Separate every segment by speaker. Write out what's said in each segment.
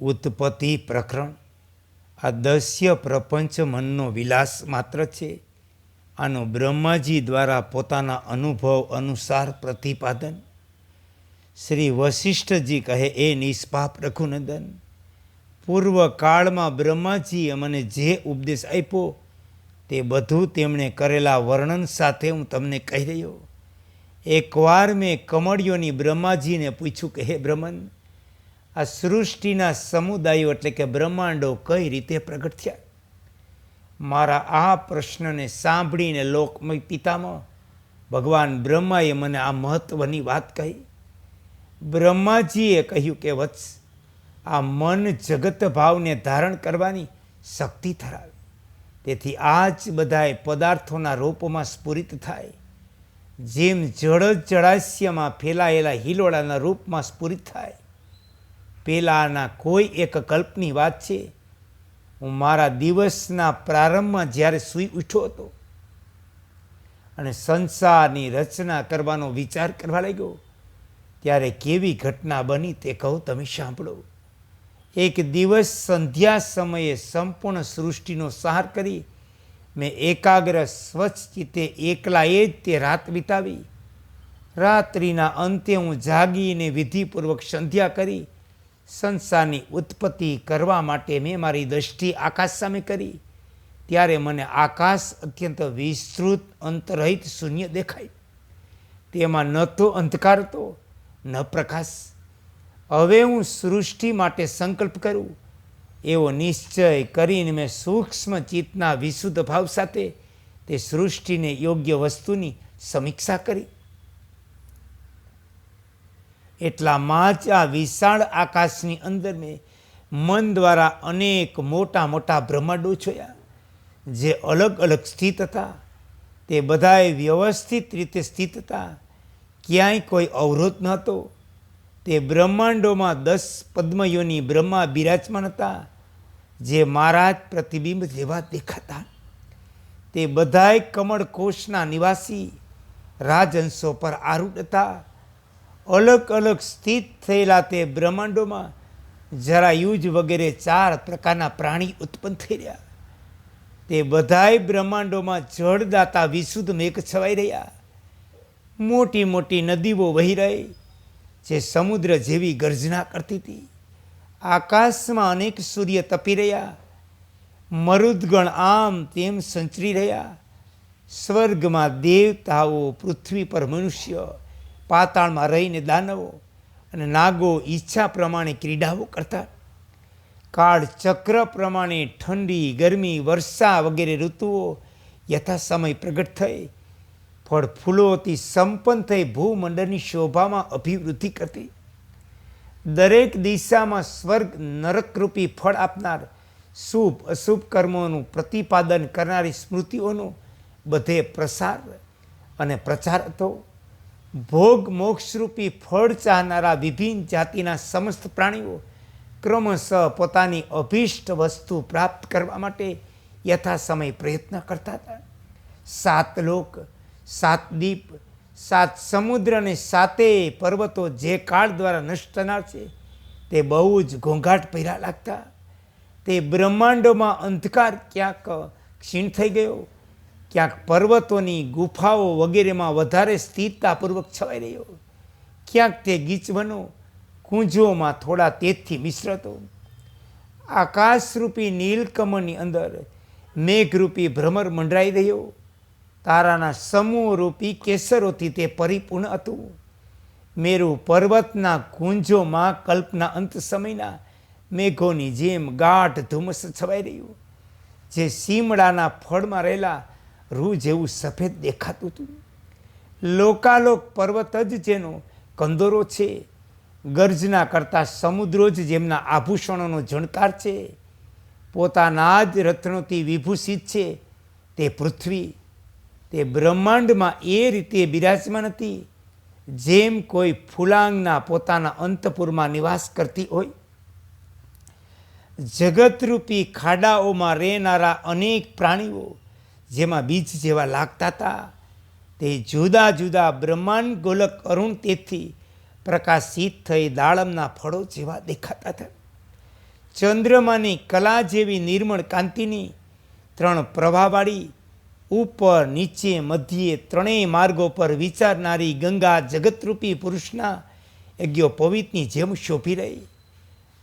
Speaker 1: ઉત્પત્તિ પ્રકરણ. આ દસ્ય પ્રપંચ મનનો વિલાસ માત્ર છે. આનો બ્રહ્માજી દ્વારા પોતાના અનુભવ અનુસાર પ્રતિપાદન. શ્રી વશિષ્ઠજી કહે, એ નિષ્પાપ રઘુનંદન. પૂર્વકાળમાં બ્રહ્માજીએ મને જે ઉપદેશ આપ્યો, તે બધું તેમણે કરેલા વર્ણન સાથે હું તમને કહી રહ્યો. એકવાર મેં કમળીઓની બ્રહ્માજીને પૂછ્યું કે, હે બ્રહ્મન આ સૃષ્ટિના સમુદાયો એટલે કે બ્રહ્માંડો કઈ રીતે પ્રગટ થયા? મારા આ પ્રશ્નને સાંભળીને લોકમય પિતામાં ભગવાન બ્રહ્માએ મને આ મહત્વની વાત કહી. બ્રહ્માજીએ કહ્યું કે, વત્સ, આ મન જગત ભાવને ધારણ કરવાની શક્તિ ધરાવે. તેથી આ જ બધાય પદાર્થોના રૂપમાં સ્ફુરિત થાય. જેમ જળ જળાશયમાં ફેલાયેલા હિલોળાના રૂપમાં સ્ફુરિત થાય. પેલાના કોઈ એક કલ્પની વાત છે? હું મારા દિવસના પ્રારંભમાં જ્યારે સૂઈ ઉઠ્યો હતો અને સંસારની રચના કરવાનો વિચાર કરવા લાગ્યો, ત્યારે કેવી ઘટના બની તે કહું તમે સાંભળો. એક દિવસ સંધ્યા સમયે સંપૂર્ણ સૃષ્ટિનો સહાર કરી મેં એકાગ્ર સ્વચ્છ ચિત્તે એકલાએ જ તે રાત વિતાવી. રાત્રિના અંતે હું જાગીને વિધિપૂર્વક સંધ્યા કરી સંસારની ઉત્પત્તિ કરવા માટે મેં મારી દ્રષ્ટિ આકાશ સામે કરી. ત્યારે મને આકાશ અત્યંત વિસ્તૃત, અંતરહિત શૂન્ય દેખાય. તેમાં ન તો અંધકાર હતો, ન પ્રકાશ. હવે હું સૃષ્ટિ માટે સંકલ્પ કરું. એવો નિશ્ચય કરીને મેં સૂક્ષ્મ ચિત્તના વિશુદ્ધ ભાવ સાથે તે સૃષ્ટિને યોગ્ય વસ્તુની સમીક્ષા કરી. એટલામાં જ આ વિશાળ આકાશની અંદર મેં મન દ્વારા અનેક મોટા મોટા બ્રહ્માંડો જોયા જે અલગ અલગ સ્થિત હતા. તે બધાએ વ્યવસ્થિત રીતે સ્થિત હતા. ક્યાંય કોઈ અવરોધ ન હતો તે બ્રહ્માંડોમાં દસ પદ્મયોની બ્રહ્મા બિરાજમાન હતા, જે મારા જ પ્રતિબિંબ જેવા દેખાતા. તે બધાય કમળ કોષના નિવાસી રાજહંસો પર આરૂઢ હતા. અલગ અલગ સ્થિત થયેલા તે બ્રહ્માંડોમાં જરાયુજ વગેરે ચાર પ્રકારના પ્રાણી ઉત્પન્ન થઈ રહ્યા. તે બધાય બ્રહ્માંડોમાં જળદાતા વિશુદ્ધ મેઘ છવાઈ રહ્યા. મોટી મોટી નદીઓ વહી રહી, જે સમુદ્ર જેવી ગર્જના કરતી હતી. આકાશમાં અનેક સૂર્ય તપી રહ્યા. મરુદગણ આમ તેમ સંચરી રહ્યા. સ્વર્ગમાં દેવતાઓ પૃથ્વી પર મનુષ્ય પાતાળમાં રહીને દાનવો અને નાગો ઈચ્છા પ્રમાણે ક્રીડાઓ કરતા. કાળ ચક્ર પ્રમાણે ઠંડી, ગરમી, વર્ષા વગેરે ઋતુઓ યથા સમય પ્રગટ થઈ. ફળ ફૂલોથી સંપન્ન થઈ ભૂમંડળની શોભામાં અભિવૃદ્ધિ કરતી. દરેક દિશામાં સ્વર્ગ નરકરૂપી ફળ આપનાર શુભ, અશુભ કર્મોનું પ્રતિપાદન કરનારી સ્મૃતિઓનો બધે પ્રસાર અને પ્રચાર હતો. ભોગ મોક્ષરૂપી ફળ ચાહનારા વિભિન્ન જાતિના સમસ્ત પ્રાણીઓ ક્રમશઃ પોતાની અભિષ્ટ વસ્તુ પ્રાપ્ત કરવા માટે યથાસમય પ્રયત્ન કરતા હતા. સાત લોક, સાત દીપ, સાત સમુદ્ર અને સાતે પર્વતો જે કાળ દ્વારા નષ્ટ થનાર છે, તે બહુ જ ઘોંઘાટ પહેરા લાગતા. તે બ્રહ્માંડોમાં અંધકાર ક્યાંક ક્ષીણ થઈ ગયો. ક્યાંક પર્વતોની ગુફાઓ વગેરેમાં વધારે સ્થિરતાપૂર્વક છવાઈ રહ્યો. ક્યાંક તે ગીચવનો કુંજોમાં થોડા તેજથી મિશ્રતો આકાશરૂપી નીલકમળની અંદર મેઘરૂપી ભ્રમર મંડરાઈ રહ્યો. તારાના સમૂહરૂપી કેસરોથી તે પરિપૂર્ણ હતું. મેરુ પર્વતના કુંજોમાં કલ્પના અંત સમયના મેઘોની જેમ ગાઢ ધુમ્મસ છવાઈ રહ્યું. જે સીમડાના ફળમાં રહેલા રૂ જેવું સફેદ દેખાતું હતું. લોકાલોક પર્વત જ જેનો કંદોરો છે. ગર્જના કરતા સમુદ્રો જ જેમના આભૂષણોનો જણકાર છે. પોતાના જ રત્નોથી વિભૂષિત છે તે પૃથ્વી. તે બ્રહ્માંડમાં એ રીતે બિરાજમાન હતી, જેમ કોઈ ફૂલાંગના પોતાના અંતપુરમાં નિવાસ કરતી હોય. જગતરૂપી ખાડાઓમાં રહેનારા અનેક પ્રાણીઓ જેમાં બીજ જેવા લાગતા હતા, તે જુદા જુદા બ્રહ્માંડ ગોલક અરુણ તેથી પ્રકાશિત થઈ દાડમના ફળો જેવા દેખાતા હતા. ચંદ્રમાની કલા જેવી નિર્મળ કાંતિની ત્રણ પ્રભાવાળી ઉપર નીચે મધ્યે ત્રણેય માર્ગો પર વિચારનારી ગંગા જગતરૂપી પુરુષના યજ્ઞો પવિતની જેમ શોભી રહી.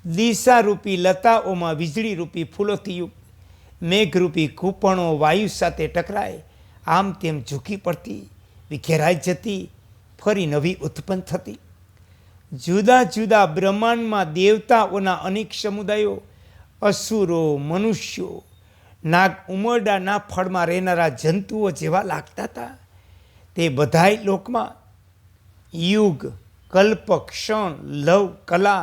Speaker 1: દિશારૂપી લતાઓમાં વીજળીરૂપી ફૂલોથી યુક્ત મેઘરૂપી કૂપણો વાયુ સાથે ટકરાય. આમ તેમ ઝૂકી પડતી, વિખેરાઈ જતી, ફરી નવી ઉત્પન્ન થતી. જુદા જુદા બ્રહ્માંડમાં દેવતાઓના અનેક સમુદાયો, અસુરો, મનુષ્યો, નાગ ઉમરડાના ફળમાં રહેનારા જંતુઓ જેવા લાગતા હતા. તે બધાય લોકમાં યુગ, કલ્પ, ક્ષણ, લવ, કલા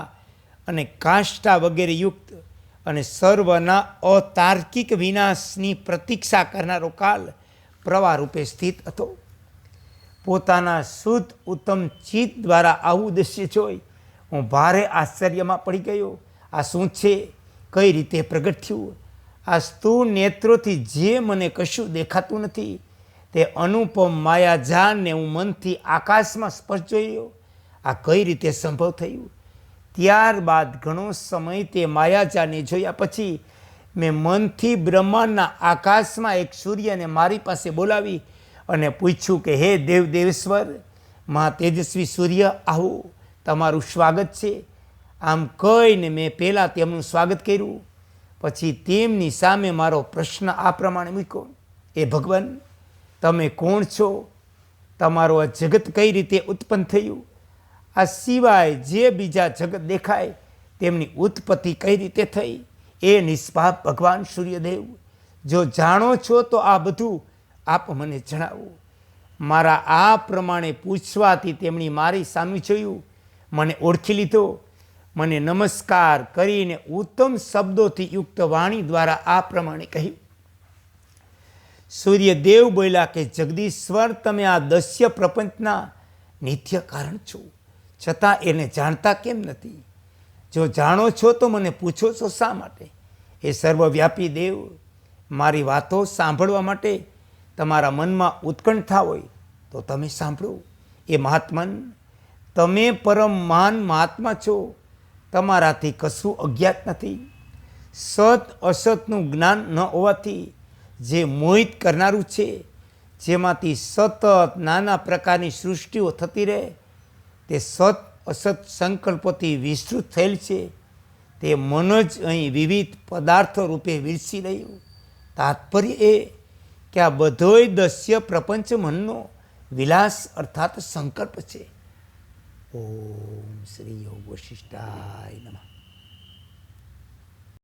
Speaker 1: અને કાષ્ટા વગેરે યુક્ત અને સર્વના અતાર્કિક વિનાશની પ્રતીક્ષા કરનારો કાલ પ્રવાહ રૂપે સ્થિત હતો. પોતાના શુદ્ધ ઉત્તમ ચિત્ત દ્વારા આવું દૃશ્ય જોઈ હું ભારે આશ્ચર્યમાં પડી ગયો. આ શું છે? કઈ રીતે પ્રગટ થયું? આ સ્થૂળ નેત્રોથી જે મને કશું દેખાતું નથી, તે અનુપમ માયાજાનને હું મનથી આકાશમાં સ્પર્શ જોયો. આ કઈ રીતે સંભવ થયું? ત્યારબાદ ઘણો સમય તે માયાજાને જોયા. પછી મેં મનથી બ્રહ્માંડના આકાશમાં એક સૂર્યને મારી પાસે બોલાવી અને પૂછ્યું કે, હે દેવ દેવેશ્વર મા તેજસ્વી સૂર્ય, આવો, તમારું સ્વાગત છે. આમ કહીને મેં પહેલાં તેમનું સ્વાગત કર્યું. પછી તેમની સામે મારો પ્રશ્ન આ પ્રમાણે મૂક્યો. એ ભગવાન, તમે કોણ છો? તમારું આ જગત કઈ રીતે ઉત્પન્ન થયું? આ સિવાય જે બીજા જગત દેખાય, તેમની ઉત્પત્તિ કઈ રીતે થઈ, એ નિષ્પાપ ભગવાન સૂર્યદેવ. જો જાણો છો તો આ બધું આપ મને જણાવો. મારા આ પ્રમાણે પૂછવાથી તેમણે મારી સામે જોયું. મને ઓળખી લીધો. મને નમસ્કાર કરીને ઉત્તમ શબ્દોથી યુક્ત વાણી દ્વારા આ પ્રમાણે કહ્યું. સૂર્યદેવ બોલ્યા કે, જગદીશ્વર, તમે આ દસ્ય પ્રપંચના નિત્ય કારણ છો. છતાં એને જાણતા કેમ નથી? જો જાણો છો તો મને પૂછો છો શા માટે? એ સર્વવ્યાપી દેવ, મારી વાતો સાંભળવા માટે તમારા મનમાં ઉત્કંઠા હોય તો તમે સાંભળો. એ મહાત્મન, તમે પરમ મહાન મહાત્મા છો. તમારાથી કશું અજ્ઞાત નથી. સત અસતનું જ્ઞાન ન હોવાથી જે મોહિત કરનારું છે, જેમાંથી સતત નાના પ્રકારની સૃષ્ટિઓ થતી રહે તે સત અસત સંકલ્પોથી વિસ્તૃત થયેલ છે. તે મન જ અહીં વિવિધ પદાર્થો રૂપે વિરસી રહ્યું. તાત્પર્ય એ કે આ બધોય દસ્ય પ્રપંચ મનનો વિલાસ અર્થાત સંકલ્પ છે. ઓમ શ્રી યોગ વશિષ્ઠાય નમઃ.